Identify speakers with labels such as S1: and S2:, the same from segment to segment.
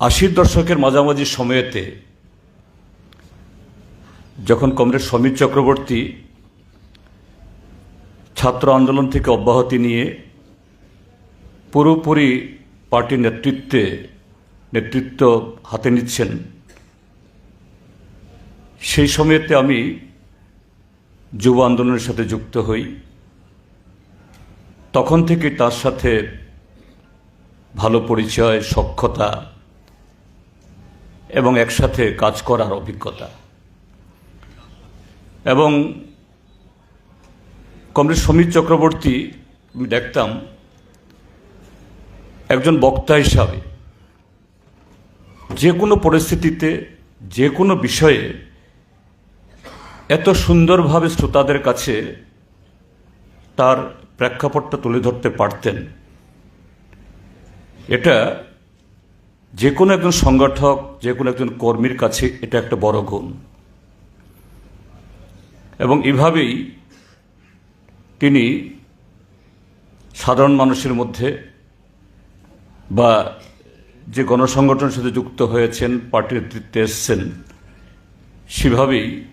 S1: আশির দশকের মাঝামাঝি সময়েতে যখন কমরেড সমীর চক্রবর্তী ছাত্র আন্দোলন থেকে অব্যাহতি নিয়ে পুরোপুরি পার্টির নেতৃত্বে নেতৃত্ব হাতে নিচ্ছেন, সেই সময়তে আমি যুব আন্দোলনের সাথে যুক্ত হই। তখন থেকে তার সাথে ভালো পরিচয় সক্ষতা এবং একসাথে কাজ করার অভিজ্ঞতা। এবং কমরেড সমীর চক্রবর্তী, আমি দেখতাম, একজন বক্তা হিসাবে যে কোনো পরিস্থিতিতে, যে কোনো বিষয়ে এত সুন্দরভাবে শ্রোতাদের কাছে তার প্রেক্ষাপটটা তুলে ধরতে পারতেন। এটা যে কোনো একজন সংগঠক যে কোনো একজন কর্মীর কাছে এটা একটা বড় গুণ। এবং এভাবেই তিনি সাধারণ মানুষের মধ্যে বা যে গণসংগঠনের সাথে যুক্ত হয়েছেন, পার্টির নেতৃত্বে এসছেন, সেভাবেই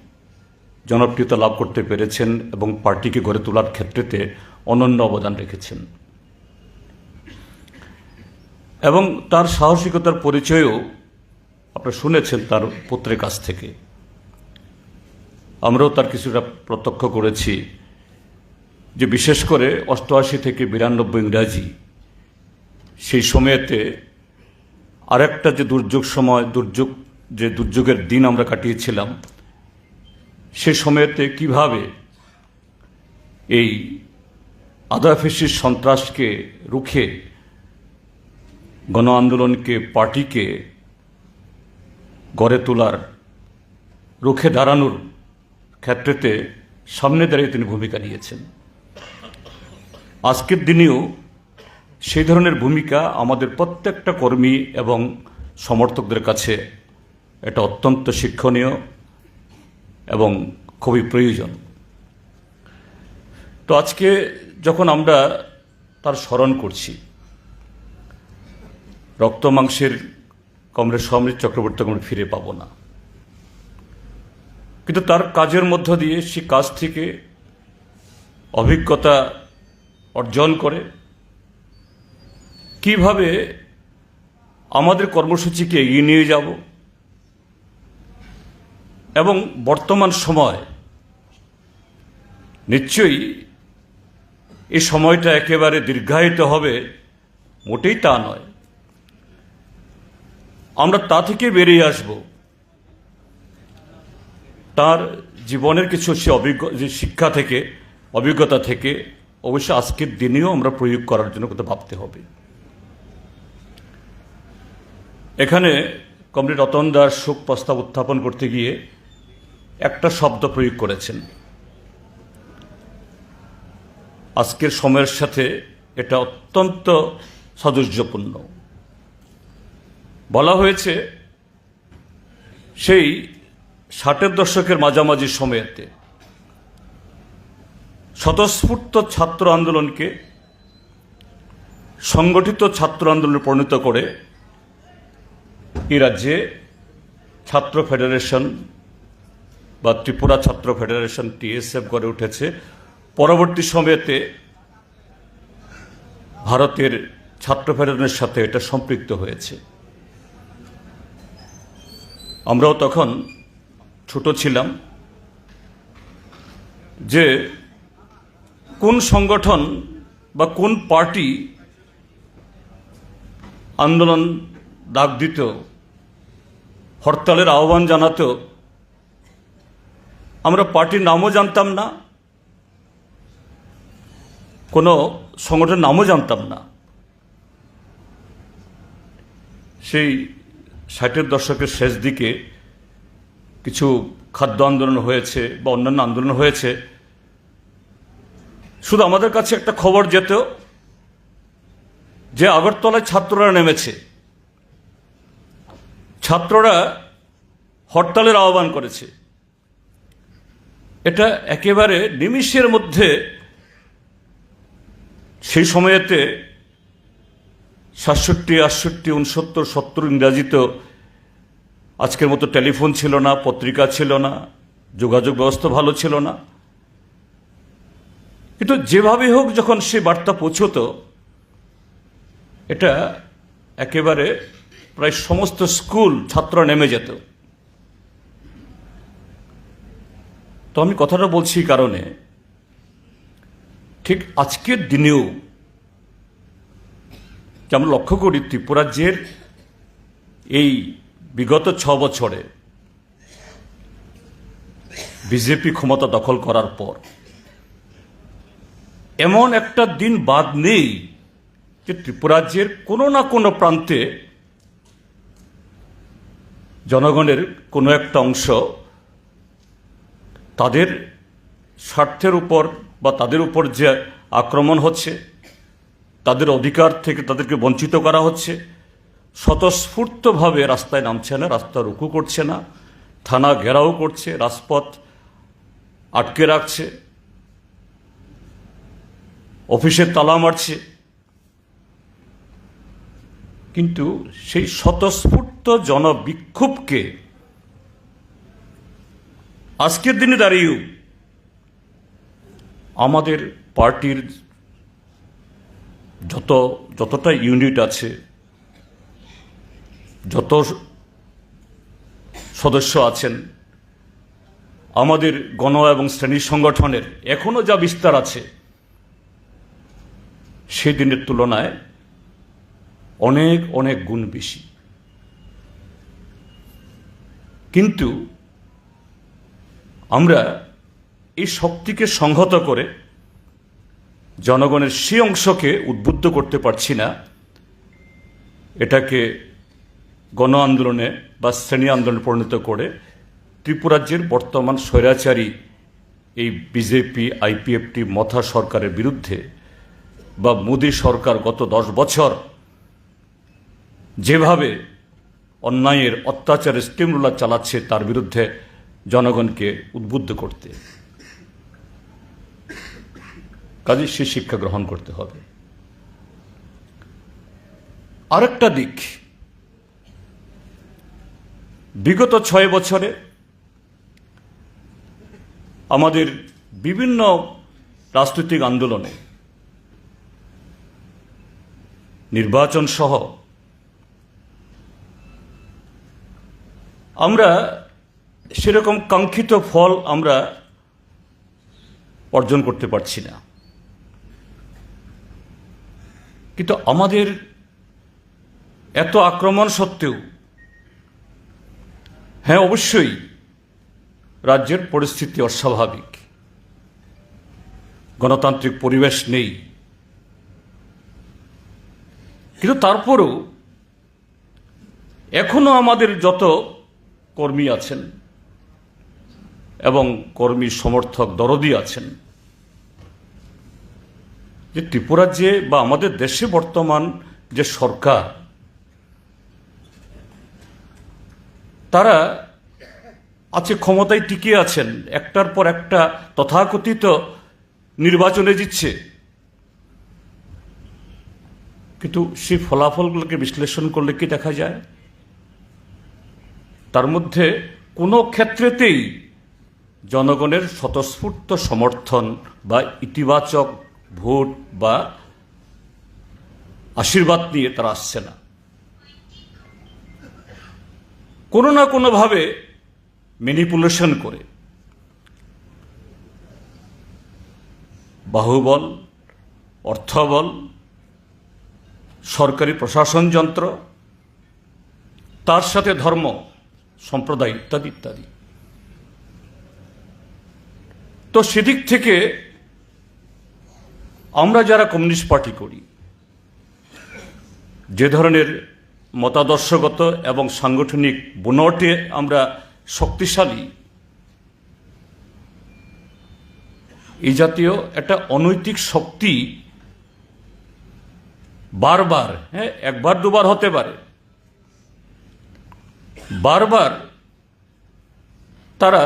S1: জনপ্রিয়তা লাভ করতে পেরেছেন এবং পার্টিকে গড়ে তোলার ক্ষেত্রেতে অনন্য অবদান রেখেছেন। এবং তার সাহসিকতার পরিচয়ও আপনারা শুনেছেন তার পুত্রের কাছ থেকে। আমরাও তার কিছুটা প্রত্যক্ষ করেছি যে বিশেষ করে অষ্টআশি থেকে বিরানব্বই ইংরাজি, সেই সময়েতে আরেকটা যে দুর্যোগ সময়, দুর্যোগ, যে দুর্যোগের দিন আমরা কাটিয়েছিলাম, সে সময়েতে কীভাবে এই আদাফেসির সন্ত্রাসকে রুখে গণ আন্দোলনকে পার্টিকে গড়ে তোলার, রুখে দাঁড়ানোর ক্ষেত্রেতে সামনে দাঁড়িয়ে তিনি ভূমিকা নিয়েছেন। আজকের দিনেও সেই ধরনের ভূমিকা আমাদের প্রত্যেকটা কর্মী এবং সমর্থকদের কাছে এটা অত্যন্ত শিক্ষণীয় এবং খুবই প্রয়োজন। তো আজকে যখন আমরা তার স্মরণ করছি রক্ত মাংসের কমরেড সমৃদ্ধ চক্রবর্তী আমরা ফিরে পাবো না। কিন্তু তার কাজের মধ্য দিয়ে সে কাজ থেকে অভিজ্ঞতা অর্জন করে। কীভাবে আমাদের কর্মসূচিকে এগিয়ে নিয়ে যাব এবং বর্তমান সময় নিশ্চয়ই এই সময়টা একেবারে দীর্ঘায়িত হবে, মোটেই তা নয়। আমরা তা থেকে বেরিয়ে আসব। তার জীবনের কিছু সে অভিজ্ঞ, যে শিক্ষা থেকে, অভিজ্ঞতা থেকে, অবশ্য আজকের দিনেও আমরা প্রয়োগ করার জন্য কোথাও ভাবতে হবে। এখানে কমরেড রতন দাস শোক প্রস্তাব উত্থাপন করতে গিয়ে একটা শব্দ প্রয়োগ করেছেন। আজকের সময়ের সাথে এটা অত্যন্ত সাদুর্যপূর্ণ বলা হয়েছে, সেই ষাটের দশকের মাঝামাঝি সময়েতে স্বতঃস্ফূর্ত ছাত্র আন্দোলনকে সংগঠিত ছাত্র আন্দোলনে পরিণত করে এ রাজ্যে ছাত্র ফেডারেশন বা ত্রিপুরা ছাত্র ফেডারেশন, টিএসএফ গড়ে উঠেছে। পরবর্তী সময়েতে ভারতের ছাত্র ফেডারেশনের সাথে এটা সম্পৃক্ত হয়েছে। আমরাও তখন ছোট ছিলাম যে কোন সংগঠন বা কোন পার্টি আন্দোলন ডাক দিত, হরতালের আহ্বান জানাতো, আমরা পার্টির নামও জানতাম না, কোনো সংগঠনের নামও জানতাম না। সেই ষাটের দশকের শেষ দিকে কিছু খাদ্য আন্দোলন হয়েছে বা অন্যান্য আন্দোলন হয়েছে। শুধু আমাদের কাছে একটা খবর যেত যে আগরতলায় ছাত্ররা নেমেছে। ছাত্ররা হরতালের আহ্বান করেছে। এটা একেবারে নিমিষের মধ্যে সেই সময়েতে সাতষট্টি, আটষট্টি, উনসত্তর, সত্তর ইংরাজিতেও আজকের মতো টেলিফোন ছিল না, পত্রিকা ছিল না, যোগাযোগ ব্যবস্থা ভালো ছিল না। কিন্তু যেভাবে হোক যখন সে বার্তা পৌঁছতো, এটা একেবারে প্রায় সমস্ত স্কুল, ছাত্র নেমে যেত। তো আমি কথাটা বলছি কারণে। ঠিক আজকের দিনেও যে আমরা লক্ষ্য করি ত্রিপুরাজ্যের এই বিগত ছ বছরে বিজেপি ক্ষমতা দখল করার পর, এমন একটা দিন বাদ নেই যে ত্রিপুরাজ্যের কোনো না কোনো প্রান্তে জনগণের কোনো একটা অংশ তাদের স্বার্থের উপর বা তাদের উপর যে আক্রমণ হচ্ছে তাদের অধিকার থেকে তাদেরকে বঞ্চিত করা হচ্ছে। স্বতঃস্ফূর্তভাবে রাস্তায় নামছে না, রাস্তা রুকু করছে না, থানা ঘেরাও করছে, রাজপথ আটকে রাখছে, অফিসে তালা মারছে। কিন্তু সেই স্বতঃস্ফূর্ত জনবিক্ষোভকে আজকের দিনে দাঁড়িয়েও আমাদের পার্টির যত, যতটা ইউনিট আছে, যত সদস্য আছেন, আমাদের গণ এবং শ্রেণি সংগঠনের এখনও যা বিস্তার আছে সেদিনের তুলনায় অনেক অনেক গুণ বেশি। কিন্তু আমরা এই শক্তিকে সংহত করে জনগণের সেই অংশকে উদ্বুদ্ধ করতে পারছি না। এটাকে গণ আন্দোলনে বা শ্রেণি আন্দোলনে পরিণত করে ত্রিপুরাজ্যের বর্তমান স্বৈরাচারী এই বিজেপি আইপিএফটি মথা সরকারের বিরুদ্ধে বা মোদী সরকার গত দশ বছর যেভাবে অন্যায়ের অত্যাচারের স্টিমরুলার চালাচ্ছে তার বিরুদ্ধে জনগণকে উদ্বুদ্ধ করতে। কাজে সে শিক্ষা গ্রহণ করতে হবে। আরেকটা দিক, বিগত ছয় বছরে আমাদের বিভিন্ন রাজনৈতিক আন্দোলনে নির্বাচন সহ আমরা সেরকম কাঙ্ক্ষিত ফল আমরা অর্জন করতে পারছি না। কিন্তু আমাদের এত আক্রমণ সত্ত্বেও হ্যাঁ অবশ্যই রাজ্যের পরিস্থিতি অস্বাভাবিক। গণতান্ত্রিক পরিবেশ নেই। কিন্তু তারপরেও এখনও আমাদের যত কর্মী আছেন এবং কর্মী সমর্থক দরদি আছেন যে ত্রিপুরাজ্যে বা আমাদের দেশে বর্তমান যে সরকার, তারা আছে, ক্ষমতায় টিকে আছেন, একটার পর একটা তথাকথিত নির্বাচনে জিতছে। কিন্তু সেই ফলাফলগুলোকে বিশ্লেষণ করলে কি দেখা যায়? তার মধ্যে কোনো ক্ষেত্রেতেই জনগণের স্বতঃস্ফূর্ত সমর্থন বা ইতিবাচক ভোট বা আশীর্বাদ নিয়ে তারা আসছে না। কোনো না কোনোভাবে ম্যানিপুলেশন করে বাহুবল, অর্থবল, সরকারি প্রশাসন যন্ত্র, তার সাথে ধর্ম, সম্প্রদায় ইত্যাদি ইত্যাদি। তো সেদিক থেকে আমরা যারা কমিউনিস্ট পার্টি করি, যে ধরনের মতাদর্শগত এবং সাংগঠনিক বুনটে আমরা শক্তিশালী, এই জাতীয় একটা অনৈতিক শক্তি বারবার হ্যাঁ একবার দুবার হতে পারে, বারবার তারা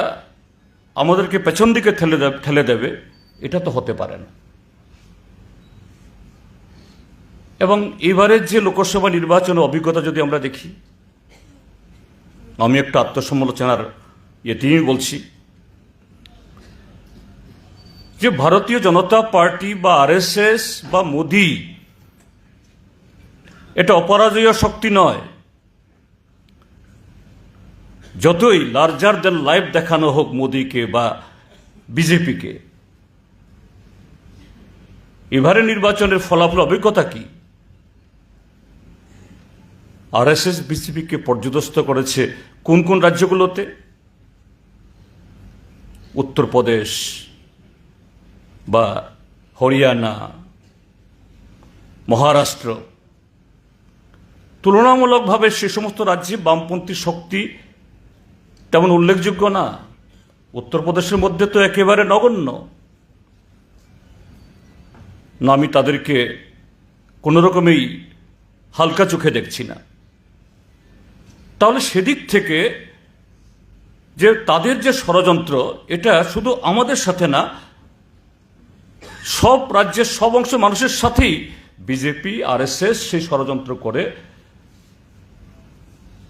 S1: আমাদেরকে পেছন দিকে ঠেলে দেবে ঠেলে দেবে, এটা তো হতে পারে না। এবং এবারের যে লোকসভা নির্বাচনের অভিজ্ঞতা যদি আমরা দেখি, আমি একটা আত্মসমালোচনার ইয়েতেই বলছি। যে ভারতীয় জনতা পার্টি বা আরএসএস বা মোদি, এটা অপরাজয় শক্তি নয়। যতই লার্জার দেন লাইফ দেখানো হোক মোদিকে বা বিজেপিকে এবারে নির্বাচনের ফলাফল অভিজ্ঞতা কি? আরএসএস বিজেপিকে পর্যদস্ত করেছে কোন কোন রাজ্যগুলোতে? উত্তরপ্রদেশ বা হরিয়ানা, মহারাষ্ট্র। তুলনামূলকভাবে সে সমস্ত রাজ্যে বামপন্থী শক্তি তেমন উল্লেখযোগ্য না। উত্তরপ্রদেশের মধ্যে তো একেবারে নগণ্য। না, আমি তাদেরকে কোনো রকমেই হালকা চোখে দেখছি না। তাহলে সেদিক থেকে যে তাদের যে ষড়যন্ত্র, এটা শুধু আমাদের সাথে না, সব রাজ্যের সব অংশ মানুষের সাথেই বিজেপি, আরএসএস সেই ষড়যন্ত্র করে,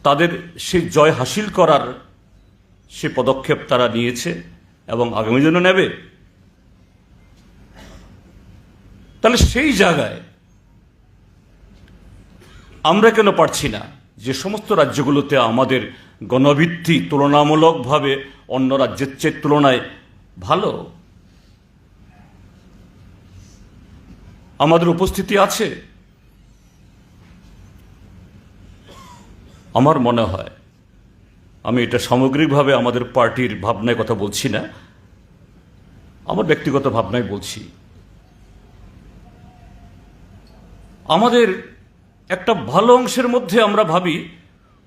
S1: তাদের সেই জয় হাসিল করার সে পদক্ষেপ তারা নিয়েছে এবং আগামী দিনে নেবে। তাহলে সেই জায়গায় আমরা কেন পারছি না? যে সমস্ত রাজ্যগুলোতে আমাদের গণভিত্তি তুলনামূলকভাবে অন্য রাজ্যের চেয়ে তুলনায় ভালো? আমাদের উপস্থিতি আছে। আমার মনে হয়, আমি এটা সামগ্রিকভাবে আমাদের পার্টির ভাবনায় কথা বলছি না, আমার ব্যক্তিগত ভাবনায় বলছি। আমাদের একটা ভালো অংশের মধ্যে আমরা ভাবি,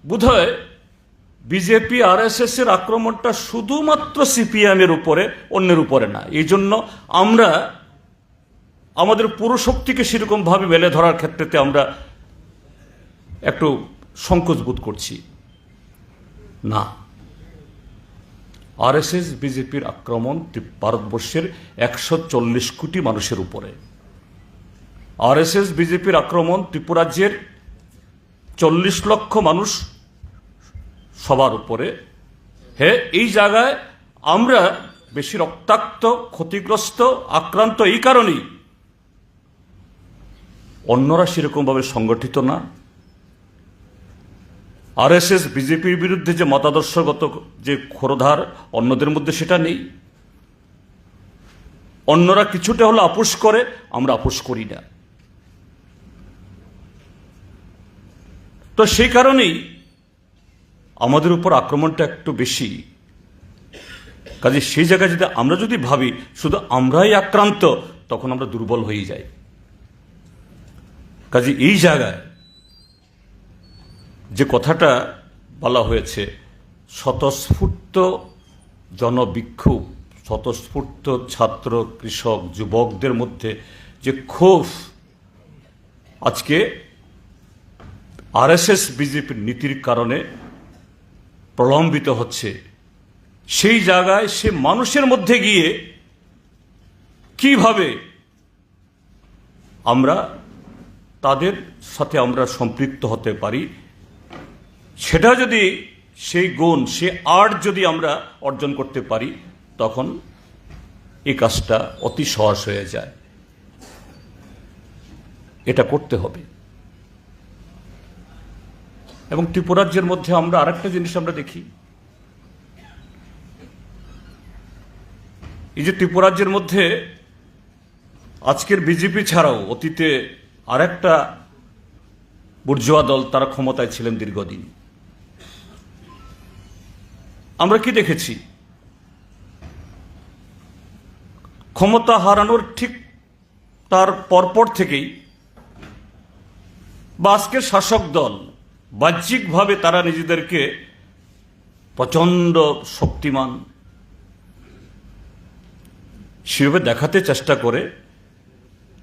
S1: বোধহয় বিজেপি আর এর আক্রমণটা শুধুমাত্র সিপিএম এর উপরে, অন্যের উপরে না। এই জন্য আমরা আমাদের পুরো শক্তিকে সেরকমভাবে মেলে ধরার ক্ষেত্রেতে আমরা একটু সংকোচ বোধ করছি। না। আরএসএস বিজেপির আক্রমণ ভারতবর্ষের একশো চল্লিশ কোটি মানুষের উপরে। আরএসএস বিজেপির আক্রমণ ত্রিপুরাজ্যের চল্লিশ লক্ষ মানুষ সবার উপরে। হ্যাঁ এই জায়গায় আমরা বেশি রক্তাক্ত, ক্ষতিগ্রস্ত, আক্রান্ত এই কারণেই। অন্যরা সেরকমভাবে সংগঠিত না। আরএসএস বিজেপির বিরুদ্ধে যে মতাদর্শগত যে ক্ষরধার অন্যদের মধ্যে সেটা নেই। অন্যরা কিছুটা হলো আপোষ করে, আমরা আপোষ করি না। তো সেই কারণেই আমাদের উপর আক্রমণটা একটু বেশি। কাজে সেই জায়গায় যদি আমরা যদি ভাবি, শুধু আমরাই আক্রান্ত, তখন আমরা দুর্বল হয়ে যাই। কাজে এই জায়গায় যে কথাটা বলা হয়েছে, স্বতঃস্ফূর্ত জনবিক্ষোভ, স্বতঃস্ফূর্ত ছাত্র, কৃষক, যুবকদের মধ্যে যে ক্ষোভ আজকে আরএসএস বিজেপির নীতির কারণে প্রলম্বিত হচ্ছে। সেই জায়গায় সে মানুষের মধ্যে গিয়ে কীভাবে আমরা তাদের সাথে আমরা সম্পৃক্ত হতে পারি, সেটা যদি সেই গুণ, সে আর্ট যদি আমরা অর্জন করতে পারি, তখন এই কাজটা অতি সহজ হয়ে যায়। এটা করতে হবে। এবং ত্রিপুরাজ্যের মধ্যে আমরা আরেকটা জিনিস আমরা দেখি। এই যে ত্রিপুরাজ্যের মধ্যে আজকের বিজেপি ছাড়াও অতীতে আরেকটা বুর্জোয়া দল তারা ক্ষমতায় ছিলেন দীর্ঘদিন। আমরা কি দেখেছি? ক্ষমতা হারানোর ঠিক তার পরপর থেকেই বা আজকের শাসক দল বাহ্যিকভাবে তারা নিজেদেরকে প্রচণ্ড শক্তিমান। সেভাবে দেখাতে চেষ্টা করে,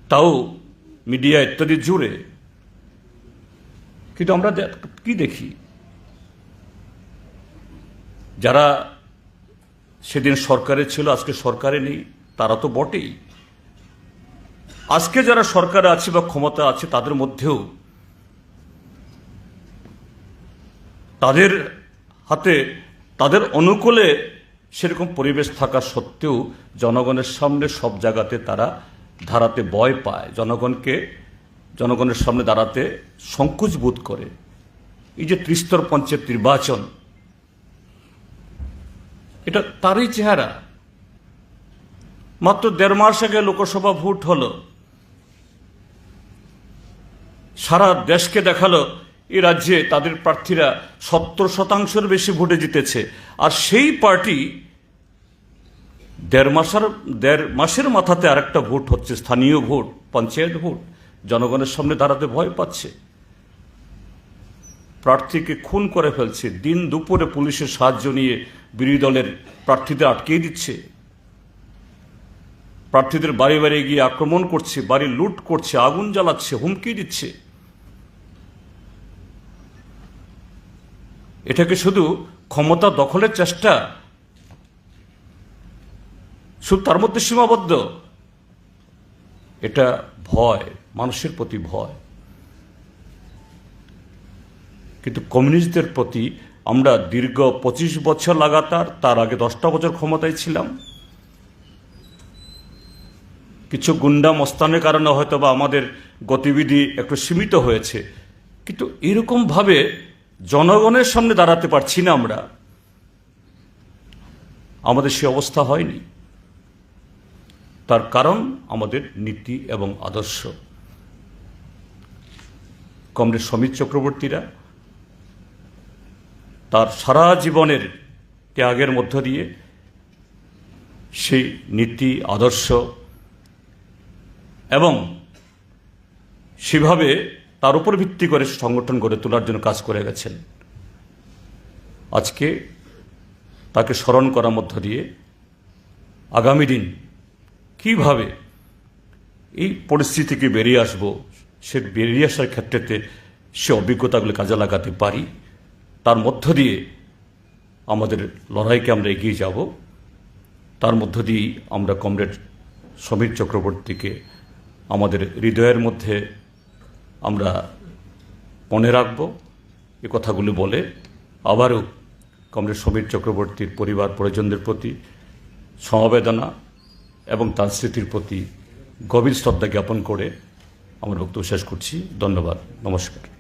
S1: তাও মিডিয়া ইত্যাদি জুড়ে। কিন্তু আমরা কি দেখি? যারা সেদিন সরকারে ছিল, আজকে সরকারে নেই, তারা তো বটেই। আজকে যারা সরকারে আছে বা ক্ষমতা আছে, তাদের মধ্যেও তাদের হাতে, তাদের অনুকূলে সেরকম পরিবেশ থাকা সত্ত্বেও জনগণের সামনে সব জায়গাতে তারা ধারাতে ভয় পায়। জনগণকে, জনগণের সামনে দাঁড়াতে সংকোচ বোধ করে। এই যে ত্রিস্তর পঞ্চায়েত নির্বাচন, এটা তারই চেহারা। মাত্র দেড় মাস আগে লোকসভা ভোট হলো। সারা দেশকে দেখাল এই রাজ্যে তাদের প্রার্থীরা সত্তর শতাংশের বেশি ভোটে জিতেছে। আর সেই পার্টি দেড় মাসের দেড় মাসের মাথাতে আরেকটা ভোট হচ্ছে, স্থানীয় ভোট, পঞ্চায়েত ভোট। জনগণের সামনে দাঁড়াতে ভয় পাচ্ছে। প্রার্থীকে খুন করে ফেলছে। দিন দুপুরে পুলিশের সাহায্য নিয়ে বিরোধী দলের প্রার্থীদের আটকে দিচ্ছে। প্রার্থীদের বাড়ি বাড়ি গিয়ে আক্রমণ করছে, বাড়ি লুট করছে, আগুন জ্বালাচ্ছে, হুমকি দিচ্ছে। এটাকে শুধু ক্ষমতা দখলের চেষ্টা? শুধু তার মধ্যে সীমাবদ্ধ? এটা ভয়, মানুষের প্রতি ভয়। কিন্তু কমিউনিস্টদের প্রতি আমরা দীর্ঘ পঁচিশ বছর লাগাতার, তার আগে দশটা বছর ক্ষমতায় ছিলাম। কিছু গুন্ডা মস্তানের কারণে হয়তো বা আমাদের গতিবিধি একটু সীমিত হয়েছে। কিন্তু এরকমভাবে জনগণের সামনে দাঁড়াতে পারছি না আমরা। আমাদের সে অবস্থা হয়নি। তার কারণ আমাদের নীতি এবং আদর্শ। কমরেড সমীর চক্রবর্তীরা তার সারা জীবনের ত্যাগের মধ্য দিয়ে সেই নীতি, আদর্শ এবং সেভাবে তার উপর ভিত্তি করে সংগঠন গড়ে তোলার জন্য কাজ করে গেছেন। আজকে তাকে স্মরণ করার মধ্য দিয়ে আগামী দিন কীভাবে এই পরিস্থিতি থেকে বেরিয়ে আসব, সে বেরিয়ে আসার ক্ষেত্রেতে সে অভিজ্ঞতাগুলো কাজে লাগাতে পারি, তার মধ্য দিয়ে আমাদের লড়াইকে আমরা এগিয়ে যাব, তার মধ্য দিয়েই আমরা কমরেড সমীর চক্রবর্তীকে আমাদের হৃদয়ের মধ্যে আমরা মনে রাখব, এ কথাগুলি বলে আবারও কমরেড সমীর চক্রবর্তীর পরিবার পরিজনদের প্রতি সমবেদনা এবং তার স্মৃতির প্রতি গভীর শ্রদ্ধা জ্ঞাপন করে আমার বক্তব্য শেষ করছি। ধন্যবাদ। নমস্কার।